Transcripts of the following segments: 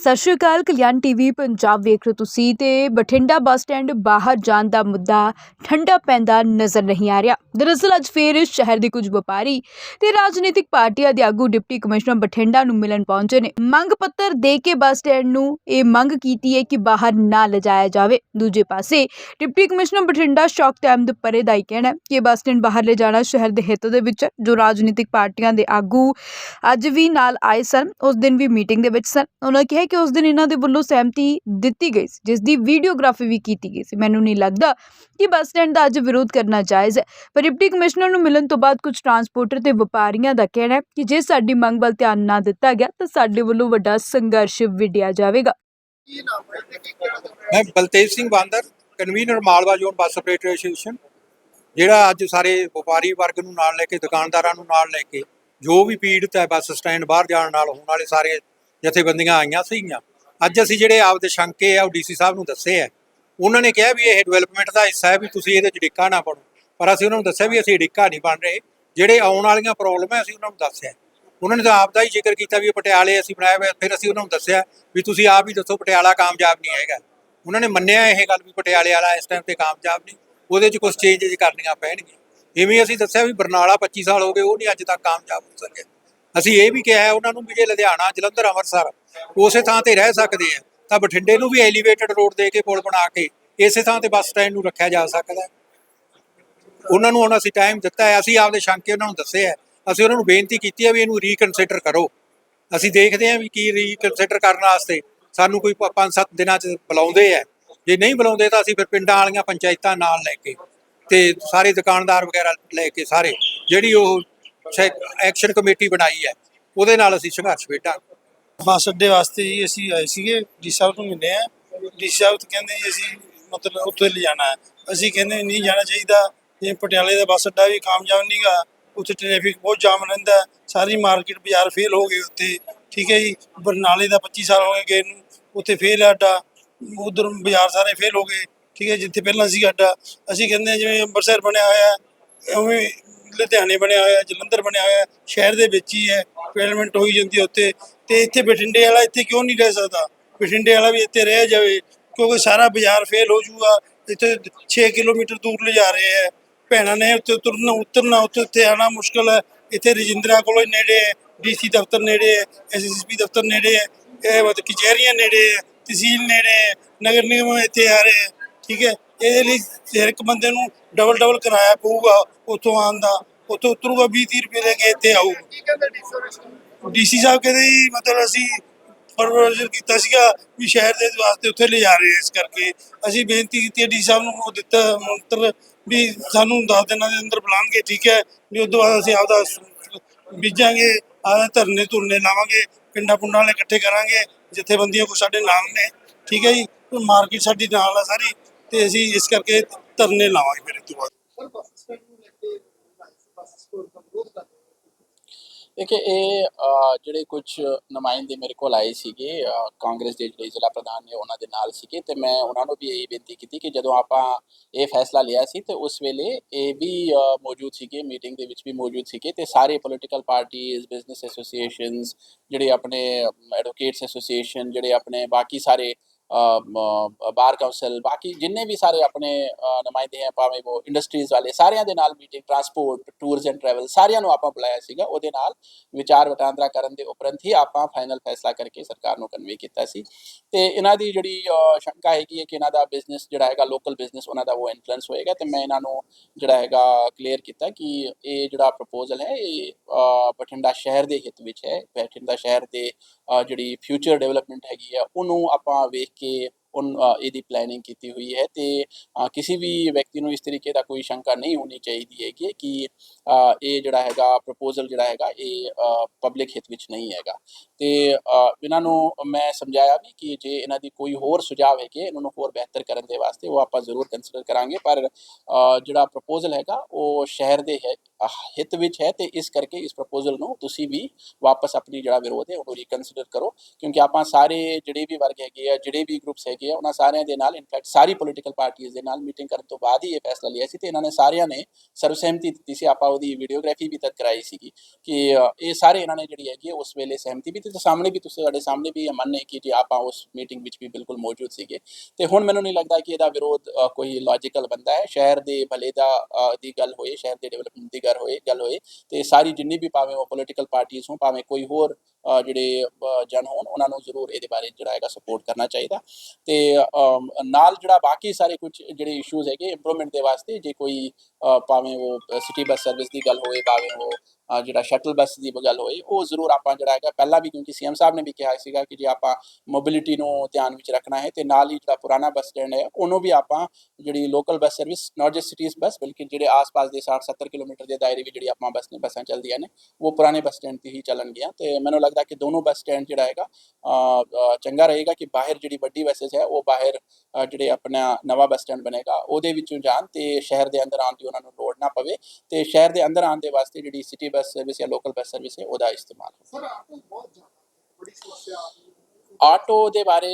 ਸਤਿ ਸ਼੍ਰੀ ਅਕਾਲ, ਕਲਿਆਣ ਟੀਵੀ, ਪੰਜਾਬ ਵੇਖ ਰਹੇ ਹੋ ਤੁਸੀਂ ਤੇ ਬਠਿੰਡਾ ਬੱਸ ਸਟੈਂਡ ਬਾਹਰ ਜਾਣ ਦਾ ਮੁੱਦਾ ਠੰਡਾ ਪੈਂਦਾ ਨਜ਼ਰ ਨਹੀਂ ਆ ਰਿਹਾ। ਦਰਅਸਲ ਅੱਜ ਫੇਰ ਸ਼ਹਿਰ ਦੇ ਕੁਝ ਵਪਾਰੀ ਤੇ ਰਾਜਨੀਤਿਕ ਪਾਰਟੀਆਂ ਦੇ ਆਗੂ ਡਿਪਟੀ ਕਮਿਸ਼ਨਰ ਬਠਿੰਡਾ ਨੂੰ ਮਿਲਣ ਪਹੁੰਚੇ ਨੇ। ਮੰਗ ਪੱਤਰ ਦੇ ਕੇ ਬੱਸ ਸਟੈਂਡ ਨੂੰ ਇਹ ਮੰਗ ਕੀਤੀ ਹੈ ਕਿ ਬਾਹਰ ਨਾ ਲਿਜਾਇਆ ਜਾਵੇ। ਦੂਜੇ ਪਾਸੇ ਡਿਪਟੀ ਕਮਿਸ਼ਨਰ ਬਠਿੰਡਾ ਸ਼ੌਕ ਤੇ ਅਹਿਮਦ ਪਰੇ ਦਾ ਹੀ ਕਹਿਣਾ ਕਿ ਬੱਸ ਸਟੈਂਡ ਬਾਹਰ ਲੈ ਜਾਣਾ ਸ਼ਹਿਰ ਦੇ ਹਿੱਤ ਦੇ ਵਿੱਚ ਹੈ। ਜੋ ਰਾਜਨੀਤਿਕ ਪਾਰਟੀਆਂ ਦੇ ਆਗੂ ਅੱਜ ਵੀ ਨਾਲ ਆਏ ਸਨ, ਉਸ ਦਿਨ ਵੀ ਮੀਟਿੰਗ ਦੇ ਵਿੱਚ ਸਨ। ਉਹਨਾਂ ਕਿਹਾ ਕਿ ਉਸ ਦਿਨ ਇਹਨਾਂ ਦੇ ਵੱਲੋਂ ਸਹਿਮਤੀ ਦਿੱਤੀ ਗਈ ਸੀ, ਜਿਸ ਦੀ ਵੀਡੀਓਗ੍ਰਾਫੀ ਵੀ ਕੀਤੀ ਗਈ ਸੀ। ਮੈਨੂੰ ਨਹੀਂ ਲੱਗਦਾ ਕਿ ਬੱਸ ਸਟੈਂਡ ਦਾ ਅੱਜ ਵਿਰੋਧ ਕਰਨਾ ਜਾਇਜ਼ ਹੈ, ਪਰ ਡਿਪਟੀ ਕਮਿਸ਼ਨਰ ਨੂੰ ਮਿਲਣ ਤੋਂ ਬਾਅਦ ਕੁਝ ਟਰਾਂਸਪੋਰਟਰ ਤੇ ਵਪਾਰੀਆਂ ਦਾ ਕਹਿਣਾ ਹੈ ਕਿ ਜੇ ਸਾਡੀ ਮੰਗ ਵੱਲ ਧਿਆਨ ਨਾ ਦਿੱਤਾ ਗਿਆ, ਤਾਂ ਸਾਡੇ ਵੱਲੋਂ ਵੱਡਾ ਸੰਘਰਸ਼ ਵਿੱਢਿਆ ਜਾਵੇਗਾ। ਮੈਂ Baltej Singh Bandar, convener Malwa zone bus operator association, ਜਿਹੜਾ ਅੱਜ ਸਾਰੇ ਵਪਾਰੀ ਵਰਗ ਨੂੰ ਨਾਲ ਲੈ ਕੇ, ਦੁਕਾਨਦਾਰਾਂ ਨੂੰ ਨਾਲ ਲੈ ਕੇ, ਜੋ ਵੀ ਪੀੜਤ ਹੈ ਬੱਸ ਸਟੈਂਡ ਬਾਹਰ ਜਾਣ ਨਾਲ, ਹੋਣ ਵਾਲੇ ਸਾਰੇ ਜਥੇਬੰਦੀਆਂ ਆਈਆਂ ਸੀਗੀਆਂ। ਅੱਜ ਅਸੀਂ ਜਿਹੜੇ ਆਪਦੇ ਸ਼ੰਕੇ ਆ, ਉਹ ਡੀਸੀ ਸਾਹਿਬ ਨੂੰ ਦੱਸੇ ਆ। ਉਹਨਾਂ ਨੇ ਕਿਹਾ ਵੀ ਇਹ ਡਿਵੈਲਪਮੈਂਟ ਦਾ ਹਿੱਸਾ ਹੈ ਵੀ ਤੁਸੀਂ ਇਹਦੇ ਚ ਡਿੱਕਾ ਨਾ ਬਣੋ। ਪਰ ਅਸੀਂ ਉਹਨਾਂ ਨੂੰ ਦੱਸਿਆ ਵੀ ਅਸੀਂ ਡਿੱਕਾ ਨਹੀਂ ਬਣ ਰਹੇ। ਜਿਹੜੇ ਆਉਣ ਵਾਲੀਆਂ ਪ੍ਰੋਬਲਮ ਹੈ, ਅਸੀਂ ਉਹਨਾਂ ਨੂੰ ਦੱਸਿਆ। ਉਹਨਾਂ ਨੇ ਤਾਂ ਆਪ ਦਾ ਹੀ ਜ਼ਿਕਰ ਕੀਤਾ ਵੀ ਪਟਿਆਲੇ ਅਸੀਂ ਬਣਾਇਆ ਹੋਇਆ ਫਿਰ ਅਸੀਂ ਉਹਨਾਂ ਨੂੰ ਦੱਸਿਆ ਵੀ ਤੁਸੀਂ ਆਪ ਹੀ ਦੱਸੋ ਪਟਿਆਲਾ ਕਾਮਯਾਬ ਨਹੀਂ ਹੈਗਾ। ਉਹਨਾਂ ਨੇ ਮੰਨਿਆ ਇਹ ਗੱਲ ਵੀ ਪਟਿਆਲੇ ਵਾਲਾ ਇਸ ਟਾਈਮ ਤੇ ਕਾਮਯਾਬ ਨਹੀਂ। ਉਹਦੇ 'ਚ ਕੁਝ ਚੇਂਜਸ ਕਰਨੀਆਂ ਪੈਣਗੀਆਂ। ਇਵੇਂ ਅਸੀਂ ਦੱਸਿਆ ਵੀ ਬਰਨਾਲਾ 25 ਸਾਲ ਹੋ ਗਏ, ਉਹ ਨਹੀਂ ਅੱਜ ਤੱਕ ਕਾਮਯਾਬ ਹੋ ਸਕਿਆ। ਅਸੀਂ ਇਹ ਵੀ ਕਿਹਾ ਹੈ, ਉਹਨਾਂ ਨੂੰ ਵੀ ਜੇ ਲੁਧਿਆਣਾ, ਜਲੰਧਰ, ਅੰਮ੍ਰਿਤਸਰ ਉਸੇ ਥਾਂ ਤੇ ਰਹਿ ਸਕਦੇ ਆ, ਤਾਂ ਬਠਿੰਡੇ ਨੂੰ ਵੀ ਐਲੀਵੇਟਡ ਰੋਡ ਦੇ ਕੇ ਪੁਲ ਬਣਾ ਕੇ ਇਸੇ ਥਾਂ ਤੇ ਬੱਸ ਸਟੈਂਡ ਨੂੰ ਰੱਖਿਆ ਜਾ ਸਕਦਾ ਹੈ। ਉਹਨਾਂ ਨੂੰ ਹੁਣ ਅਸੀਂ ਟਾਈਮ ਦਿੱਤਾ ਹੈ, ਅਸੀਂ ਆਪਦੇ ਸ਼ੰਕੇ ਉਹਨਾਂ ਨੂੰ ਦੱਸੇ ਹੈ, ਅਸੀਂ ਉਹਨਾਂ ਨੂੰ ਬੇਨਤੀ ਕੀਤੀ ਹੈ ਵੀ ਇਹਨੂੰ ਰੀਕਨਸੀਡਰ ਕਰੋ। ਅਸੀਂ ਦੇਖਦੇ ਹਾਂ ਵੀ ਕੀ ਰੀਕਨਸੀਡਰ ਕਰਨ ਵਾਸਤੇ ਸਾਨੂੰ ਕੋਈ 5-7 ਦਿਨਾਂ ਚ ਬੁਲਾਉਂਦੇ ਆ ਜੇ ਨਹੀਂ ਬੁਲਾਉਂਦੇ ਤਾਂ ਅਸੀਂ ਫਿਰ ਪਿੰਡਾਂ ਵਾਲੀਆਂ ਪੰਚਾਇਤਾਂ ਨਾਲ ਲੈ ਕੇ ਤੇ ਸਾਰੇ ਦੁਕਾਨਦਾਰ ਵਗੈਰਾ ਲੈ ਕੇ ਸਾਰੇ, ਜਿਹੜੀ ਉਹ ਐਕਸ਼ਨ ਕਮੇਟੀ ਬਣਾਈ ਹੈ। ਉਹਦੇ ਨਾਲ ਅਸੀਂ ਸੰਘਰਸ਼ ਵੇਟਾਂਗੇ ਬੱਸ ਅੱਡੇ ਵਾਸਤੇ ਜੀ ਅਸੀਂ ਆਏ ਸੀਗੇ, ਡੀ ਸਾਹਿਬ ਨੂੰ ਮਿਲੇ ਆ ਡੀ ਸਾਹਿਬ ਕਹਿੰਦੇ ਜੀ ਅਸੀਂ ਮਤਲਬ ਉੱਥੇ ਲਿਜਾਣਾ ਅਸੀਂ ਕਹਿੰਦੇ ਨਹੀਂ ਜਾਣਾ ਚਾਹੀਦਾ। ਇਹ ਪਟਿਆਲੇ ਦਾ ਬੱਸ ਅੱਡਾ ਵੀ ਕਾਮਯਾਬ ਨਹੀਂਗਾ ਉੱਥੇ ਟ੍ਰੈਫਿਕ ਬਹੁਤ ਜਾਮ ਰਹਿੰਦਾ ਸਾਰੀ ਮਾਰਕੀਟ ਬਾਜ਼ਾਰ ਫੇਲ ਹੋ ਗਏ ਉੱਥੇ। ਠੀਕ ਹੈ ਜੀ, ਬਰਨਾਲੇ ਦਾ 25 ਸਾਲ ਹੋ ਗਏ ਗਏ ਨੂੰ। ਉੱਥੇ ਫੇਲ ਅੱਡਾ। ਉਧਰ ਬਾਜ਼ਾਰ ਸਾਰੇ ਫੇਲ ਹੋ ਗਏ। ਠੀਕ ਹੈ ਜਿੱਥੇ ਪਹਿਲਾਂ ਸੀ ਅੱਡਾ। ਅਸੀਂ ਕਹਿੰਦੇ ਜਿਵੇਂ ਅੰਮ੍ਰਿਤਸਰ ਬਣਿਆ ਹੋਇਆ ਉਵੇਂ ਲੁਧਿਆਣੇ ਬਣਿਆ ਹੋਇਆ, ਜਲੰਧਰ ਬਣਿਆ ਹੋਇਆ, ਸ਼ਹਿਰ ਦੇ ਵਿੱਚ ਹੀ ਹੈ ਡਿਵੈਲਪਮੈਂਟ ਹੋਈ ਜਾਂਦੀ ਹੈ ਉੱਥੇ। ਤੇ ਇੱਥੇ ਬਠਿੰਡੇ ਵਾਲਾ ਇੱਥੇ ਕਿਉਂ ਨਹੀਂ ਰਹਿ ਸਕਦਾ? ਬਠਿੰਡੇ ਵਾਲਾ ਵੀ ਇੱਥੇ ਰਹਿ ਜਾਵੇ, ਕਿਉਂਕਿ ਸਾਰਾ ਬਾਜ਼ਾਰ ਫੇਲ ਹੋ ਜਾਊਗਾ। ਇੱਥੇ 6 ਕਿਲੋਮੀਟਰ ਦੂਰ ਲਿਜਾ ਰਹੇ ਹੈ। ਭੈਣਾਂ ਨੇ ਉੱਥੇ ਤੁਰਨਾ, ਉਤਰਨਾ, ਉੱਥੇ ਉੱਥੇ ਆਣਾ ਮੁਸ਼ਕਲ ਹੈ। ਇੱਥੇ ਰਜਿੰਦਰਾ ਕੋਲੋਂ ਨੇੜੇ ਹੈ ਡੀਸੀ ਦਫ਼ਤਰ ਨੇੜੇ ਹੈ ਐਸਐਸਪੀ ਦਫ਼ਤਰ ਨੇੜੇ ਹੈ, ਇਹ ਮਤ ਕਚਹਿਰੀਆਂ ਨੇੜੇ ਹੈ, ਤਹਿਸੀਲ ਨੇੜੇ ਹੈ, ਨਗਰ ਨਿਗਮ ਇੱਥੇ ਆ ਰਹੇ ਹੈ, ਠੀਕ ਹੈ। ਇਹਦੇ ਲਈ ਹਰ ਇੱਕ ਬੰਦੇ ਨੂੰ ਡਬਲ ਡਬਲ ਕਿਰਾਇਆ ਪਊਗਾ ਉੱਥੋਂ ਆਉਣ ਦਾ ਉੱਥੋਂ ਉਤਰੂਗਾ 20 30 ਰੁਪਏ ਲੈ ਕੇ ਇੱਥੇ ਆਊ। ਡੀਸੀ ਸਾਹਿਬ ਕਹਿੰਦੇ ਜੀ ਮਤਲਬ ਅਸੀਂ ਪਰਵਰਜਨ ਕੀਤਾ ਸੀਗਾ ਵੀ ਸ਼ਹਿਰ ਦੇ ਵਾਸਤੇ ਉੱਥੇ ਲੈ ਜਾ ਰਹੇ ਹਾਂ ਇਸ ਕਰਕੇ। ਅਸੀਂ ਬੇਨਤੀ ਕੀਤੀ ਹੈ ਡੀ ਸਾਹਿਬ ਨੂੰ ਉਹ ਦਿੱਤਾ ਮੰਤਰ ਵੀ ਸਾਨੂੰ 10 ਦਿਨਾਂ ਦੇ ਅੰਦਰ ਬੁਲਾਉਣਗੇ ਠੀਕ ਹੈ? ਵੀ ਉਦੋਂ ਬਾਅਦ ਅਸੀਂ ਆਪਦਾ ਬੀਜਾਂਗੇ ਆਦਾ ਧਰਨੇ ਧੁਰਨੇ ਲਾਵਾਂਗੇ ਪਿੰਡਾਂ ਪੁੰਡਾਂ ਵਾਲੇ ਇਕੱਠੇ ਕਰਾਂਗੇ ਜਥੇਬੰਦੀਆਂ ਕੋ ਸਾਡੇ ਨਾਲ ਨੇ ਠੀਕ ਹੈ ਜੀ? ਮਾਰਕੀਟ ਸਾਡੀ ਨਾਲ ਆ ਸਾਰੀ ਤੇ ਅਸੀਂ ਇਸ ਕਰਕੇ ਧਰਨੇ ਲਾਵਾਂਗੇ ਫਿਰ ਇਸ ਤੋਂ ਬਾਅਦ। ਦੇਖੇ ਇਹ ਜਿਹੜੇ ਕੁਝ ਨੁਮਾਇੰਦੇ ਮੇਰੇ ਕੋਲ ਆਏ ਸੀਗੇ ਕਾਂਗਰਸ ਦੇ ਜਿਹੜੇ ਜ਼ਿਲ੍ਹਾ ਪ੍ਰਧਾਨ ਨੇ ਉਹਨਾਂ ਦੇ ਨਾਲ ਸੀਗੇ ਤੇ ਮੈਂ ਉਹਨਾਂ ਨੂੰ ਵੀ ਇਹ ਬੇਨਤੀ ਕੀਤੀ ਕਿ ਜਦੋਂ ਆਪਾਂ ਇਹ ਫੈਸਲਾ ਲਿਆ ਸੀ ਤੇ ਉਸ ਵੇਲੇ ਇਹ ਵੀ ਮੌਜੂਦ ਸੀਗੇ ਮੀਟਿੰਗ ਦੇ ਵਿੱਚ ਵੀ ਮੌਜੂਦ ਸੀਗੇ ਤੇ ਸਾਰੇ ਪੋਲੀਟੀਕਲ ਪਾਰਟੀਆਂ ਬਿਜ਼ਨਸ ਐਸੋਸੀਏਸ਼ਨਸ ਜਿਹੜੇ ਆਪਣੇ ਐਡਵੋਕੇਟਸ ਐਸੋਸੀਏਸ਼ਨ ਜਿਹੜੇ ਆਪਣੇ ਬਾਕੀ ਸਾਰੇ ਬਾਰ ਕਾਉਂਸਲ ਬਾਕੀ ਜਿੰਨੇ ਵੀ ਸਾਰੇ ਆਪਣੇ ਅਹ, ਨੁਮਾਇੰਦੇ ਹੈ ਭਾਵੇਂ ਉਹ ਇੰਡਸਟਰੀਜ਼ ਵਾਲੇ ਸਾਰਿਆਂ ਦੇ ਨਾਲ meeting transport tours and travel ਸਾਰਿਆਂ ਨੂੰ ਆਪਾਂ ਬੁਲਾਇਆ ਸੀਗਾ ਉਹਦੇ ਨਾਲ ਵਿਚਾਰ ਵਟਾਂਦਰਾ ਕਰਨ ਦੇ ਉਪਰੰਤ ਹੀ ਆਪਾਂ ਫਾਈਨਲ ਫੈਸਲਾ ਕਰਕੇ ਸਰਕਾਰ ਨੂੰ ਕਨਵੇ ਕੀਤਾ ਸੀ। ਤੇ ਇਹਨਾਂ ਦੀ ਜਿਹੜੀ ਸ਼ੰਕਾ ਹੈਗੀ ਹੈ ਕਿ ਇਹਨਾਂ ਦਾ ਬਿਜ਼ਨਸ ਜਿਹੜਾ ਹੈਗਾ ਲੋਕਲ ਬਿਜ਼ਨਸ ਉਹਨਾਂ ਦਾ ਉਹ ਇਨਫਲੂਐਂਸ ਹੋਏਗਾ ਤੇ ਮੈਂ ਇਹਨਾਂ ਨੂੰ ਜਿਹੜਾ ਹੈਗਾ ਕਲੀਅਰ ਕੀਤਾ ਕਿ ਇਹ ਜਿਹੜਾ ਪ੍ਰਪੋਜ਼ਲ ਹੈ ਇਹ ਬਠਿੰਡਾ ਸ਼ਹਿਰ ਦੇ ਹਿੱਤ ਵਿੱਚ ਹੈ। ਬਠਿੰਡਾ ਸ਼ਹਿਰ ਦੇ ਜਿਹੜੀ ਫਿਊਚਰ ਡਿਵੈਲਪਮੈਂਟ ਹੈਗੀ ਹੈ ਉਹਨੂੰ ਆਪਾਂ ਵੇਖ ਕੇ ਉਨ ਇਹਦੀ ਪਲੈਨਿੰਗ ਕੀਤੀ ਹੋਈ ਹੈ ਤੇ ਕਿਸੇ ਵੀ ਵਿਅਕਤੀ ਨੂੰ ਇਸ ਤਰੀਕੇ ਦਾ ਕੋਈ ਸ਼ੰਕਾ ਨਹੀਂ ਹੋਣੀ ਚਾਹੀਦੀ ਹੈ ਕਿ ਇਹ ਜਿਹੜਾ ਹੈਗਾ ਪ੍ਰਪੋਜ਼ਲ ਜਿਹੜਾ ਹੈਗਾ, ਇਹ ਪਬਲਿਕ ਹਿੱਤ ਵਿੱਚ ਨਹੀਂ ਹੈਗਾ। ਤੇ ਇਹਨਾਂ ਨੂੰ ਮੈਂ ਸਮਝਾਇਆ ਵੀ ਕਿ ਜੇ ਇਹਨਾਂ ਦੀ ਕੋਈ ਹੋਰ ਸੁਝਾਅ ਹੈ ਕਿ ਇਹਨਾਂ ਨੂੰ ਹੋਰ ਬਿਹਤਰ ਕਰਨ ਦੇ ਵਾਸਤੇ ਉਹ ਆਪਾਂ ਜ਼ਰੂਰ ਕੰਸੀਡਰ ਕਰਾਂਗੇ। ਪਰ ਜਿਹੜਾ ਪ੍ਰਪੋਜ਼ਲ ਹੈਗਾ, ਉਹ ਸ਼ਹਿਰ ਦੇ ਹੈ ਹਿੱਤ ਵਿੱਚ ਹੈ ਤੇ ਇਸ ਕਰਕੇ ਇਸ ਪ੍ਰਪੋਜ਼ਲ ਨੂੰ ਤੁਸੀਂ ਵੀ ਵਾਪਸ ਆਪਣੀ ਜਿਹੜਾ ਵਿਰੋਧ ਹੈ ਉਹਨੂੰ ਰੀਕਨਸੀਡਰ ਕਰੋ, ਕਿਉਂਕਿ ਆਪਾਂ ਸਾਰੇ ਜਿਹੜੇ ਵੀ ਵਰਗ ਹੈਗੇ ਆ, ਜਿਹੜੇ ਵੀ ਗਰੁੱਪਸ ਹੈਗੇ ਆ, ਉਹਨਾਂ ਸਾਰਿਆਂ ਦੇ ਨਾਲ ਇਨਫੈਕਟ ਸਾਰੀ ਪੋਲੀਟੀਕਲ ਪਾਰਟੀਆਂ ਦੇ ਨਾਲ ਮੀਟਿੰਗ ਕਰਨ ਤੋਂ ਬਾਅਦ ਹੀ ਇਹ ਫੈਸਲਾ ਲਿਆ ਸੀ ਤੇ ਇਹਨਾਂ ਨੇ ਸਾਰਿਆਂ ਨੇ ਸਰਵਸਹਿਮਤੀ ਦਿੱਤੀ ਸੀ। ਆਪਾਂ ਉਹਦੀ ਵੀਡੀਓਗ੍ਰਾਫੀ ਵੀ ਤੱਕ ਕਰਾਈ ਸੀਗੀ ਕਿ ਇਹ ਸਾਰੇ ਇਹਨਾਂ ਨੇ ਜਿਹੜੀ ਹੈਗੀ ਹੈ ਉਸ ਵੇਲੇ ਸਹਿਮਤੀ ਵੀ ਤੇ ਸਾਹਮਣੇ ਵੀ ਤੁਸੀਂ ਸਾਡੇ ਸਾਹਮਣੇ ਵੀ ਇਹ ਮੰਨੇ ਕਿ ਜੀ ਆਪਾਂ ਉਸ ਮੀਟਿੰਗ ਵਿੱਚ ਵੀ ਬਿਲਕੁਲ ਮੌਜੂਦ ਸੀਗੇ। ਤੇ ਹੁਣ ਮੈਨੂੰ ਨਹੀਂ ਲੱਗਦਾ ਕਿ ਇਹਦਾ ਵਿਰੋਧ ਕੋਈ ਲੌਜੀਕਲ ਬੰਦਾ ਹੈ। ਸ਼ਹਿਰ ਦੇ ਭਲੇ ਦਾ ਦੀ ਗੱਲ ਹੋਏ, ਸ਼ਹਿਰ ਦੇ ਡਿਵੈਲਪਮੈਂਟ ਦੀ ਗੱਲ ਹੋਏ ਗੱਲ ਹੋਏ, ਤੇ ਸਾਰੀ ਜਿੰਨੀ ਵੀ ਭਾਵੇਂ ਉਹ ਪੋਲੀਟੀਕਲ ਪਾਰਟੀਆਂ ਹੋਣ, ਭਾਵੇਂ ਕੋਈ ਹੋਰ ਜਿਹੜੇ ਜਨ ਹੋਣ, ਉਹਨਾਂ ਨੂੰ ਜ਼ਰੂਰ ਇਹਦੇ ਬਾਰੇ ਜਿਹੜਾ ਹੈਗਾ ਸਪੋਰਟ ਕਰਨਾ ਚਾਹੀਦਾ। ਤੇ ਨਾਲ ਜਿਹੜਾ ਬਾਕੀ ਸਾਰੇ ਕੁਝ ਜਿਹੜੇ ਇਸ਼ੂਜ਼ ਹੈਗੇ ਇੰਪਰੂਵਮੈਂਟ ਦੇ ਵਾਸਤੇ, ਜੇ ਕੋਈ ਭਾਵੇਂ ਉਹ ਸਿਟੀ ਬੱਸ ਸਰਵਿਸ ਦੀ ਗੱਲ ਹੋਵੇ, ਭਾਵੇਂ ਉਹ ਜਿਹੜਾ ਸ਼ਟਲ ਬੱਸ ਦੀ ਗੱਲ ਹੋਏ ਉਹ ਜ਼ਰੂਰ ਆਪਾਂ ਜਿਹੜਾ ਹੈਗਾ ਪਹਿਲਾਂ ਵੀ ਕਿਉਂਕਿ ਸੀਐਮ ਸਾਹਿਬ ਨੇ ਵੀ ਕਿਹਾ ਸੀਗਾ ਕਿ ਜੇ ਆਪਾਂ ਮੋਬਿਲਿਟੀ ਨੂੰ ਧਿਆਨ ਵਿੱਚ ਰੱਖਣਾ ਹੈ ਤੇ ਨਾਲ ਹੀ ਜਿਹੜਾ ਪੁਰਾਣਾ ਬੱਸ ਸਟੈਂਡ ਹੈ, ਉਹਨੂੰ ਵੀ ਆਪਾਂ ਜਿਹੜੀ local bus service not just cities bus ਬਲਕਿ ਜਿਹੜੇ ਆਸ-ਪਾਸ ਦੇ 60-70 ਕਿਲੋਮੀਟਰ ਦੇ ਦਾਇਰੇ ਵਿੱਚ ਜਿਹੜੀ ਆਪਾਂ ਬੱਸ ਨੇ, ਬੱਸਾਂ ਚੱਲਦੀਆਂ ਨੇ, ਉਹ ਪੁਰਾਣੇ ਬੱਸ ਸਟੈਂਡ ਤੇ ਹੀ ਚੱਲਣਗੀਆਂ। ਤੇ ਮੈਨੂੰ ਲੱਗਦਾ ਕਿ ਦੋਨੋਂ ਬੱਸ ਸਟੈਂਡ ਜਿਹੜਾ ਹੈਗਾ ਚੰਗਾ ਰਹੇਗਾ ਕਿ ਬਾਹਰ ਜਿਹੜੀ ਵੱਡੀ ਬੱਸਸ ਹੈ, ਉਹ ਬਾਹਰ ਜਿਹੜੇ ਆਪਣਾ ਨਵਾਂ ਬੱਸ ਸਟੈਂਡ ਬਣੇਗਾ, ਉਹਦੇ ਵਿੱਚੋਂ ਜਾਣ ਤੇ ਸ਼ਹਿਰ ਦੇ ਅੰਦਰ ਆਉਣ ਦੀ ਉਹਨਾਂ ਨੂੰ ਲੋੜ ਨਾ ਪਵੇ ਤੇ ਸ਼ਹਿਰ ਦੇ ਅੰਦਰ ਆਉਣ ਦੇ ਵਾਸਤੇ ਜਿਹੜੀ ਸਿਟੀ ਬੱਸ ਸਰਵਿਸ ਜਾਂ ਲੋਕਲ ਬੱਸ ਸਰਵਿਸ ਹੈ, ਉਹਦਾ ਇਸਤੇਮਾਲ ਸਰ ਆਟੋ ਬਹੁਤ ਜ਼ਿਆਦਾ ਬੜੀ ਸਮੱਸਿਆ ਆ ਰਹੀ ਹੈ। ਆਟੋ ਦੇ ਬਾਰੇ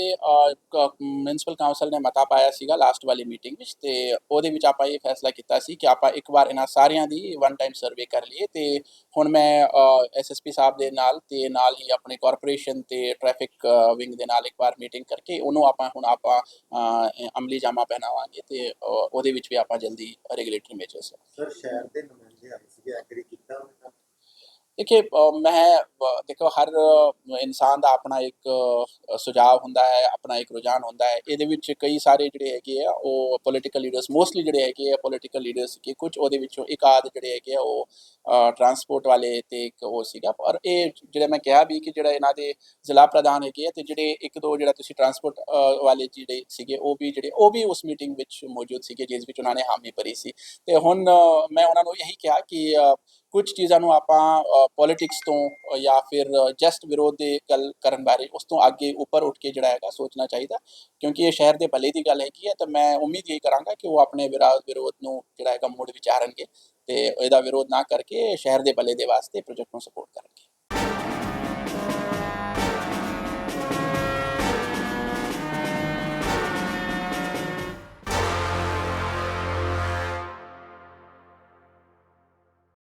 ਮਿਊਨਿਸਪਲ ਕਾਉਂਸਲ ਨੇ ਮਤਾ ਪਾਇਆ ਸੀਗਾ ਲਾਸਟ ਵਾਲੀ ਮੀਟਿੰਗ ਵਿੱਚ ਤੇ ਉਹਦੇ ਵਿੱਚ ਆਪਾਂ ਇਹ ਫੈਸਲਾ ਕੀਤਾ ਸੀ ਕਿ ਆਪਾਂ ਇੱਕ ਵਾਰ ਇਹਨਾਂ ਸਾਰਿਆਂ ਦੀ ਵਨ ਟਾਈਮ ਸਰਵੇ ਕਰ ਲਈਏ ਤੇ ਹੁਣ ਮੈਂ ਐਸਐਸਪੀ ਸਾਹਿਬ ਦੇ ਨਾਲ ਤੇ ਨਾਲ ਹੀ ਆਪਣੇ ਕਾਰਪੋਰੇਸ਼ਨ ਤੇ ਟ੍ਰੈਫਿਕ ਵਿੰਗ ਦੇ ਨਾਲ ਇੱਕ ਵਾਰ ਮੀਟਿੰਗ ਕਰਕੇ ਉਹਨੂੰ ਆਪਾਂ ਹੁਣ ਆਪਾਂ ਅਮਲੀ ਜਾਮਾ ਪਹਿਨਾਵਾਂਗੇ ਤੇ ਉਹਦੇ ਵਿੱਚ ਵੀ ਆਪਾਂ ਜਲਦੀ ਰੈਗੂਲੇਟਰੀ ਮੇਜਰਸ ਸਰ ਸ਼ਹਿਰ ਦੇ ਨੁਮਾਇੰਦੇ ਆਏ ਸੀਗੇ, ਐਗਰੀ ਕੀਤਾ ਦੇਖिए ਅ, ਮੈਂ ਦੇਖੋ ਹਰ ਇਨਸਾਨ ਦਾ ਆਪਣਾ ਇੱਕ ਸੁਝਾਅ ਹੁੰਦਾ ਹੈ ਆਪਣਾ ਇੱਕ ਰੁਝਾਨ ਹੁੰਦਾ ਹੈ। ਇਹਦੇ ਵਿੱਚ ਕਈ ਸਾਰੇ ਜਿਹੜੇ ਹੈਗੇ ਆ ਉਹ ਪੋਲੀਟੀਕਲ ਲੀਡਰਸ ਮੋਸਟਲੀ ਜਿਹੜੇ ਹੈਗੇ ਆ ਪੋਲੀਟੀਕਲ ਲੀਡਰਸ ਕਿ ਕੁਝ ਉਹਦੇ ਵਿੱਚੋਂ ਇੱਕ ਆਦ ਜਿਹੜੇ ਹੈਗੇ ਆ ਉਹ ਟਰਾਂਸਪੋਰਟ ਵਾਲੇ ਤੇ ਇੱਕ ਉਹ ਸੀਗਾ। ਪਰ ਇਹ ਜਿਹੜਾ ਮੈਂ ਕਿਹਾ ਵੀ ਕਿ ਜਿਹੜਾ ਇਹਨਾਂ ਦੇ ਜ਼ਿਲ੍ਹਾ ਪ੍ਰਧਾਨ ਹੈਗੇ ਆ ਤੇ ਜਿਹੜੇ ਇੱਕ ਦੋ ਜਿਹੜਾ ਤੁਸੀਂ ਟਰਾਂਸਪੋਰਟ ਵਾਲੇ ਜਿਹੜੇ ਸੀਗੇ ਉਹ ਵੀ ਜਿਹੜੇ ਉਹ ਵੀ ਉਸ ਮੀਟਿੰਗ ਵਿੱਚ ਮੌਜੂਦ ਸੀਗੇ ਜਿਸ ਵਿੱਚ ਉਹਨਾਂ ਨੇ ਹਾਮੀ ਭਰੀ ਸੀ। ਤੇ ਹੁਣ ਮੈਂ ਉਹਨਾਂ ਨੂੰ ਇਹੀ ਕਿਹਾ ਕਿ ਕੁਝ ਚੀਜ਼ਾਂ ਨੂੰ ਆਪਾਂ ਪੋਲਿਟਿਕਸ ਤੋਂ ਜਾਂ ਫਿਰ ਜਸਟ ਵਿਰੋਧ ਦੇ ਗੱਲ ਕਰਨ ਬਾਰੇ, ਉਸ ਤੋਂ ਅੱਗੇ ਉੱਪਰ ਉੱਠ ਕੇ ਜਿਹੜਾ ਹੈਗਾ ਸੋਚਣਾ ਚਾਹੀਦਾ। ਕਿਉਂਕਿ ਇਹ ਸ਼ਹਿਰ ਦੇ ਭਲੇ ਦੀ ਗੱਲ ਹੈਗੀ ਹੈ, ਤਾਂ ਮੈਂ ਉਮੀਦ ਇਹ ਕਰਾਂਗਾ ਕਿ ਉਹ ਆਪਣੇ ਵਿਰਾ- ਵਿਰੋਧ ਨੂੰ ਜਿਹੜਾ ਹੈਗਾ ਮੁੜ ਵਿਚਾਰਨਗੇ ਤੇ ਇਹਦਾ ਵਿਰੋਧ ਨਾ ਕਰਕੇ ਸ਼ਹਿਰ ਦੇ ਭਲੇ ਦੇ ਵਾਸਤੇ ਪ੍ਰੋਜੈਕਟ ਨੂੰ ਸਪੋਰਟ ਕਰਨਗੇ।